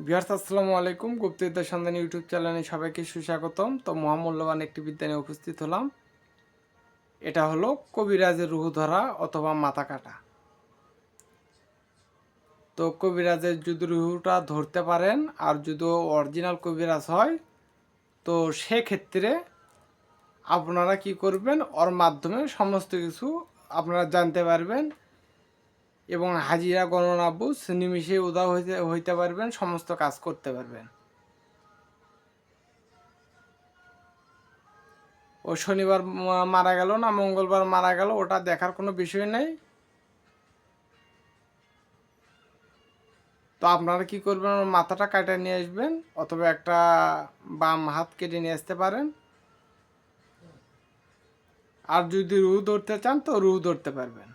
বিহার্স আসসালামু আলাইকুম। গুপ্তবিদ্যা সন্ধান ইউটিউব চ্যানেলে সবাইকে সুস্বাগতম। তো মহামূল্যবান একটি বিদ্যা নিয়ে উপস্থিত হলাম। এটা হলো কবিরাজের রুহু ধরা অথবা মাথা কাটা। তো কবিরাজের যদি রুহুটা ধরতে পারেন আর যদি অরিজিনাল কবিরাজ হয়, তো সেক্ষেত্রে আপনারা কি করবেন? ওর মাধ্যমে সমস্ত কিছু আপনারা জানতে পারবেন। এবং হাজিরা, গণনা, বুঝ, নিমিষে উদাও হইতে হইতে পারবেন, সমস্ত কাজ করতে পারবেন। ও শনিবার মারা গেল না, মঙ্গলবার মারা গেল, ওটা দেখার কোনো বিষয় নেই। তো আপনারা কি করবেন মাথাটা কাটে নিয়ে আসবেন, অথবা একটা বাম হাত কেটে নিয়ে আসতে পারেন। আর যদি রু ধরতে চান, তো রু ধরতে পারবেন।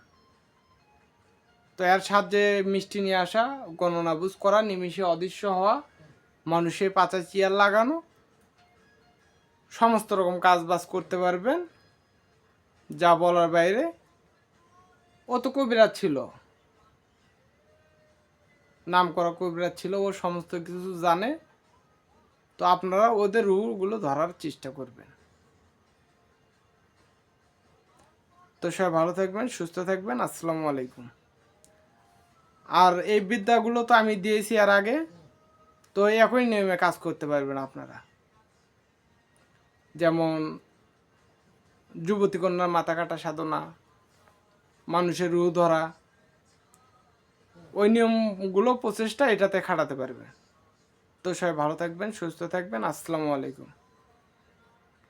তো এর সাহায্যে মিষ্টি নিয়ে আসা, গণনা বুঝ করা, নিমিষে অদৃশ্য হওয়া, মানুষের পাতা চেয়ার লাগানো, সমস্ত রকম কাজ বাজ করতে পারবেন, যা বলার বাইরে ও তো কবিরাজ ছিল। নাম করা কবিরাজ ছিল, ও সমস্ত কিছু জানে। তো আপনারা ওদের রুগুলো ধরার চেষ্টা করবেন। তো সবাই ভালো থাকবেন, সুস্থ থাকবেন, আসসালামু আলাইকুম। আর এই বিদ্যাগুলো তো আমি দিয়েছি আর আগে, তো একই নিয়মে কাজ করতে পারবেন আপনারা। যেমন যুবতী কন্যার মাথা কাটা সাধনা, মানুষের রু ধরা, ওই নিয়মগুলো প্রচেষ্টা এটাতে খাটাতে পারবে তো সবাই ভালো থাকবেন, সুস্থ থাকবেন, আসসালামু আলাইকুম।